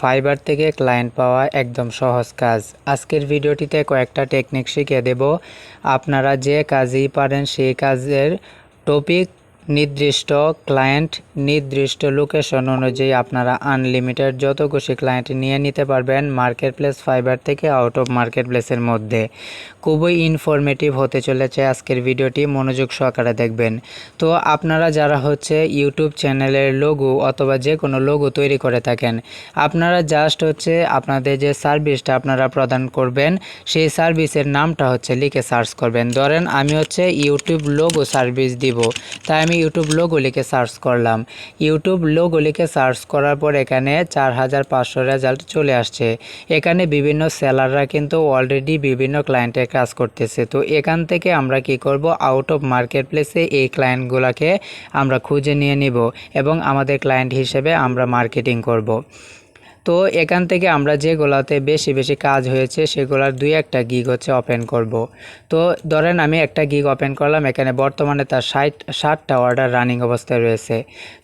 Fibre থেকে client পাওয়া একদম সহজ কাজ। আজকের ভিডিওটিতে কয়েকটা টেকনিক শিখে দেব। আপনারা যে কাজই পারেন সেই কাজের টপিক নির্দিষ্ট ক্লায়েন্ট নির্দিষ্ট লোকেশন অনুযায়ী আপনারা আনলিমিটেড যত খুশি ক্লায়েন্ট নিয়ে নিতে পারবেন মার্কেট প্লেস ফাইবার থেকে আউট অফ মার্কেট প্লেসের মধ্যে। খুবই ইনফরমেটিভ হতে চলেছে আজকের ভিডিওটি, মনোযোগ সহকারে দেখবেন। তো আপনারা যারা হচ্ছে ইউটিউব চ্যানেলের লোগো অথবা যে কোনো লোগো তৈরি করে থাকেন, আপনারা জাস্ট হচ্ছে আপনাদের যে সার্ভিসটা আপনারা প্রদান করবেন, সেই সার্ভিসের নামটা হচ্ছে লিখে সার্চ করবেন। ধরেন আমি হচ্ছে ইউটিউব লোগো সার্ভিস দিব, তাই আমি ইউটিউব লোগো লিখে সার্চ করলাম। ইউটিউব লোগো সার্চ করার পর এখানে চার হাজার পাঁচশো রেজাল্ট চলে আসছে। এখানে বিভিন্ন সেলাররা কিন্তু অলরেডি বিভিন্ন ক্লায়েন্টের কাজ করতেছে। তো এখান থেকে আমরা কি করব? আউট অফ মার্কেট প্লেসে এই ক্লায়েন্টগুলোকে আমরা খুঁজে নিয়ে নিব এবং আমাদের ক্লায়েন্ট হিসেবে আমরা মার্কেটিং করব। তো এখান থেকে আমরা যেগুলোতে বেশি বেশি কাজ হয়েছে, সেগুলোর দুই একটা গিগ হচ্ছে ওপেন করব। তো ধরেন আমি একটা গিগ ওপেন করলাম, এখানে বর্তমানে তার ষাট, ষাটটা অর্ডার রানিং অবস্থায় রয়েছে।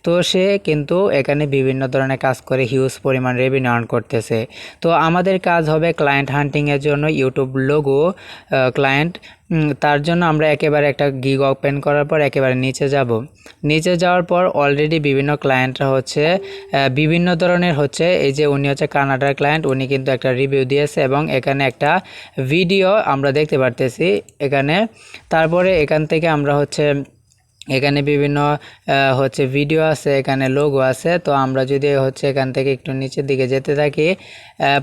তো সে কিন্তু এখানে বিভিন্ন ধরনের কাজ করে হিউজ পরিমাণ রেভিনিউ আর্ন করতেছে। তো আমাদের কাজ হবে ক্লায়েন্ট হান্টিংয়ের জন্য ইউটিউব লোগো ক্লায়েন্ট তার জন্য আমরা একেবারে একটা গিগ ওপেন করার পর একেবারে নিচে যাব। নিচে যাওয়ার পর অলরেডি বিভিন্ন ক্লায়েন্টরা হচ্ছে বিভিন্ন ধরনের হচ্ছে, এই যে উনি হচ্ছে কানাডার ক্লায়েন্ট উনি কিন্তু একটা রিভিউ দিয়েছে এবং এখানে একটা ভিডিও আমরা দেখতে পারতেছি। এখানে তারপরে এখান থেকে আমরা হচ্ছে এখানে বিভিন্ন হচ্ছে ভিডিও আছে, এখানে লোগো আছে। তো আমরা যদি হচ্ছে এখান থেকে একটু নিচের দিকে যেতে থাকি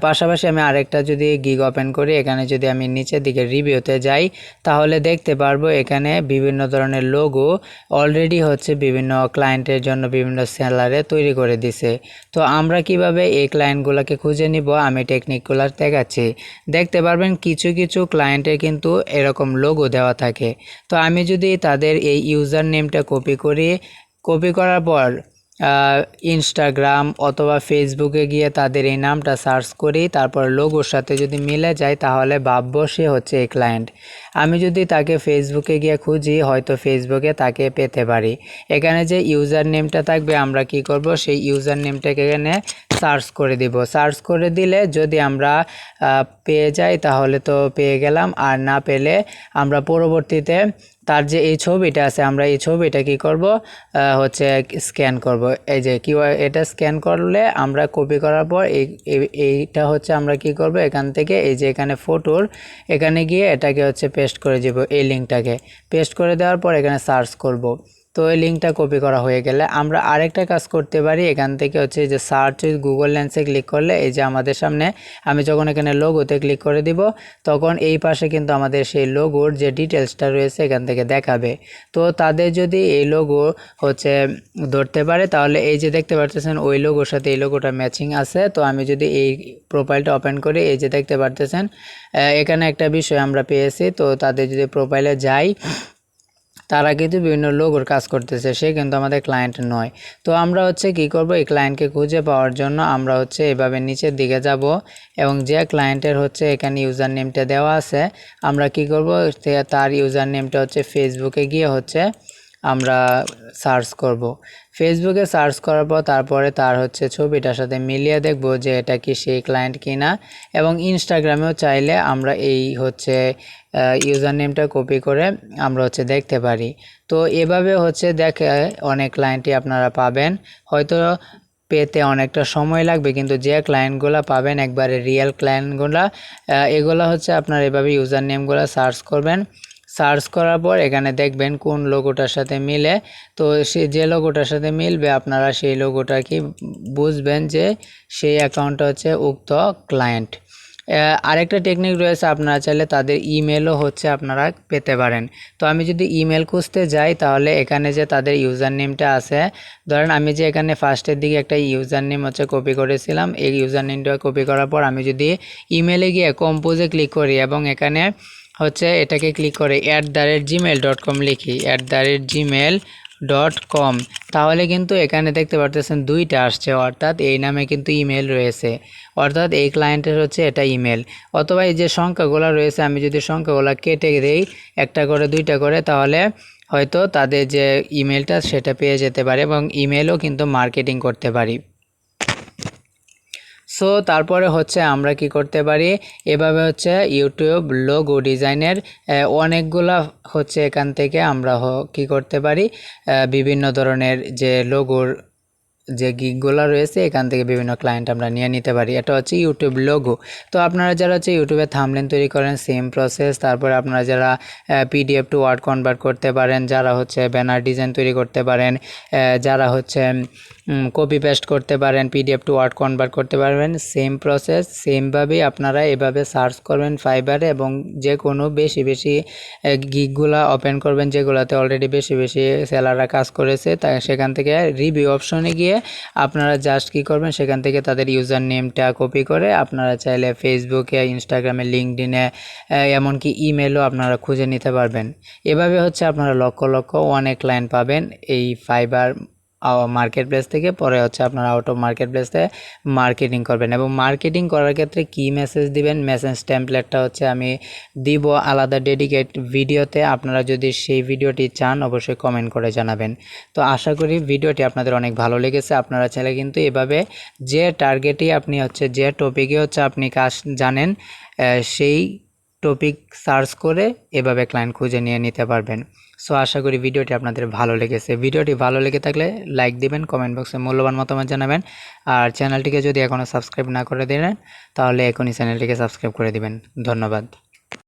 পাশাপাশি আমি আরেকটা যদি গিগ ওপেন করি, এখানে যদি আমি নিচের দিকে রিভিউতে যাই, তাহলে দেখতে পারব এখানে বিভিন্ন ধরনের লোগো অলরেডি হচ্ছে বিভিন্ন ক্লায়েন্টের জন্য বিভিন্ন সেলারে তৈরি করে দিছে। তো আমরা কীভাবে এই ক্লায়েন্টগুলোকে খুঁজে নিব? আমি টেকনিকগুলো দেখাচ্ছি। দেখতে পারবেন কিছু কিছু ক্লায়েন্টের কিন্তু এরকম লোগো দেওয়া থাকে। তো আমি যদি তাদের এই ইউজার নেমটা কপি করি। কপি করার পর ইনস্টাগ্রাম অথবা ফেসবুকে গিয়ে তাদের এই নামটা সার্চ করি। তারপর লোগোর সাথে যদি মিলে যায়, তাহলে ভাববো সে হচ্ছে এই ক্লায়েন্ট আমি যদি তাকে ফেসবুকে গিয়ে খুঁজি, হয়তো ফেসবুকে তাকে পেতে পারি। এখানে যে ইউজার নেমটা থাকবে, আমরা কি করব? সেই ইউজার নেমটাকে এখানে সার্চ করে দিব। সার্চ করে দিলে যদি আমরা পেয়ে যাই, তাহলে তো পেয়ে গেলাম। আর না পেলে আমরা পরবর্তীতে তার যে এই ছবিটা আছে, আমরা এই ছবিটা কি করব? হচ্ছে স্ক্যান করব। এই যে কি এটা স্ক্যান করলে আমরা কপি করার পর এই, এই- এইটা হচ্ছে আমরা কি করব? এখান থেকে এই যে এখানে ফটোর এখানে গিয়ে এটাকে হচ্ছে পেস্ট করে দেব এই লিঙ্কটাকে পেস্ট করে দেওয়ার পর এখানে সার্চ করব। তো এই লিঙ্কটা কপি করা হয়ে গেলে আমরা আরেকটা কাজ করতে পারি। এখান থেকে হচ্ছে যে সার্চ গুগল লেন্সে ক্লিক করলে এই যে আমাদের সামনে আমি যখন এখানে লোগোতে ক্লিক করে দিব, তখন এই পাশে কিন্তু আমাদের সেই লোগোর যে ডিটেলসটা রয়েছে এখান থেকে দেখাবে। তো তাদের যদি এই লোগো হচ্ছে ধরতে পারে, তাহলে এই যে দেখতে পারতেছেন ওই লোগোর সাথে এই লোগোটা ম্যাচিং আছে। তো আমি যদি এই প্রোফাইলটা ওপেন করি, এই যে দেখতে পারতেছেন এখানে একটা বিষয় আমরা পেয়েছি। তো তাদের যদি প্রোফাইলে যাই তারা কিন্তু বিভিন্ন লোগোর কাজ করতেছে, সে কিন্তু আমাদের ক্লায়েন্ট নয়। তো আমরা হচ্ছে কি করব, এই ক্লায়েন্টকে খুঁজে পাওয়ার জন্য আমরা হচ্ছে এভাবে নিচের দিকে যাব এবং যে ক্লায়েন্টের হচ্ছে এখানে ইউজার নেমটা দেওয়া আছে, আমরা কি করব তার ইউজার নেমটা হচ্ছে ফেসবুকে গিয়ে হচ্ছে আমরা সার্চ করব। ফেসবুকে সার্চ করার পর তারপরে তার হচ্ছে ছবিটার সাথে মিলিয়ে দেখব যে এটা কি সেই ক্লায়েন্ট কিনা। এবং ইনস্টাগ্রামেও চাইলে আমরা এই হচ্ছে ইউজার নেমটা কপি করে আমরা হচ্ছে দেখতে পারি। তো এভাবে হচ্ছে দেখে অনেক ক্লায়েন্টই আপনারা পাবেন। হয়তো পেতে অনেকটা সময় লাগবে, কিন্তু যে ক্লায়েন্টগুলো পাবেন, একবারে রিয়েল ক্লায়েন্টগুলো এগুলো হচ্ছে আপনার এভাবে ইউজার নেমগুলো সার্চ করবেন। সার্চ করার পর এখানে দেখবেন কোন লোগোটার সাথে মিলে। তো সে যে লোগোটার সাথে মিলবে, আপনারা সেই লোগোটা কি বুঝবেন যে সেই অ্যাকাউন্টটা হচ্ছে উক্ত ক্লায়েন্ট। আরেকটা টেকনিক রয়েছে, আপনারা চাইলে তাদের ইমেলও হচ্ছে আপনারা পেতে পারেন। তো আমি যদি ইমেল খুঁজতে যাই, তাহলে এখানে যে তাদের ইউজার নেমটা আছে, ধরেন আমি যে এখানে ফার্স্টের দিকে একটা ইউজার নেম হচ্ছে কপি করেছিলাম, এই ইউজার নেমটা কপি করার পর আমি যদি ইমেলে গিয়ে কম্পোজে ক্লিক করি এবং এখানে হচ্ছে এটাকে ক্লিক করে at the rate Gmail dot com লিখি at the rate Gmail dot com তাহলে কিন্তু এখানে দেখতে পারতেছেন দুইটা আসছে, অর্থাৎ এই নামে কিন্তু ইমেল রয়েছে, অর্থাৎ এই ক্লায়েন্টের হচ্ছে এটা ইমেল অথবা এই যে সংখ্যাগুলো রয়েছে, আমি যদি সংখ্যাগুলো কেটে দিই, একটা করে, দুইটা করে, তাহলে হয়তো তাদের যে ইমেলটা সেটা পেয়ে যেতে পারে এবং ইমেলও কিন্তু মার্কেটিং করতে পারি। সো তারপরে হচ্ছে আমরা কি করতে পারি? এভাবে হচ্ছে ইউটিউব লোগো ডিজাইনের অনেকগুলা হচ্ছে এখান থেকে আমরা কি করতে পারি? বিভিন্ন ধরনের যে লোগোর যে গিকগুলো রয়েছে, এখান থেকে বিভিন্ন ক্লায়েন্ট আমরা নিয়ে নিতে পারি। এটা হচ্ছে ইউটিউব লোগো তো আপনারা যারা হচ্ছে ইউটিউবে থামলেন তৈরি করেন সেম প্রসেস তারপরে আপনারা যারা পিডিএফ টু ওয়ার্ড কনভার্ট করতে পারেন, যারা হচ্ছে ব্যানার ডিজাইন তৈরি করতে পারেন যারা হচ্ছে কপি পেস্ট করতে পারেন পিডিএফ টু ওয়ার্ড কনভার্ট করতে পারবেন সেম প্রসেস সেমভাবেই আপনারা এভাবে সার্চ করবেন ফাইবারে এবং যে কোনো বেশি বেশি গিকগুলা ওপেন করবেন, যেগুলোতে অলরেডি বেশি বেশি সেলাররা কাজ করেছে তাই সেখান থেকে রিভিউ অপশনে গিয়ে আপনারা জাস্ট কি করবেন, সেখান থেকে তাদের ইউজার নেমটা কপি করে আপনারা চাইলে ফেসবুকে ইনস্টাগ্রামে লিঙ্কডিনে এমনকি ইমেলও আপনারা খুঁজে নিতে পারবেন। এভাবে হচ্ছে আপনারা লক্ষ লক্ষ অনেক ক্লায়েন্ট পাবেন এই ফাইবার মার্কেট প্লেস থেকে, পরে হচ্ছে আপনারা আউট অফ মার্কেট প্লেসে মার্কেটিং করবেন। এবং মার্কেটিং করার ক্ষেত্রে কি মেসেজ দিবেন? মেসেজ টেমপ্লেটটা হচ্ছে আমি দিব আলাদা ডেডিকেট ভিডিওতে আপনারা যদি সেই ভিডিওটি চান, অবশ্যই কমেন্ট করে জানাবেন। তো আশা করি ভিডিওটি আপনাদের অনেক ভালো লেগেছে। আপনারা চাইলে কিন্তু এভাবে যে টার্গেটই আপনি হচ্ছে, যে টপিকে হচ্ছে আপনি কাজ জানেন সেই টপিক সার্চ করে এভাবে ক্লায়েন্ট খুঁজে নিয়ে নিতে পারবেন। সো আশা করি ভিডিওটি আপনাদের ভালো লেগেছে। ভিডিওটি ভালো লেগে থাকলে লাইক দিবেন কমেন্ট বক্সে মূল্যবান মতামত জানাবেন। আর চ্যানেলটিকে যদি এখনও সাবস্ক্রাইব না করে দিলেন, তাহলে এখনই চ্যানেলটিকে সাবস্ক্রাইব করে দিবেন। ধন্যবাদ।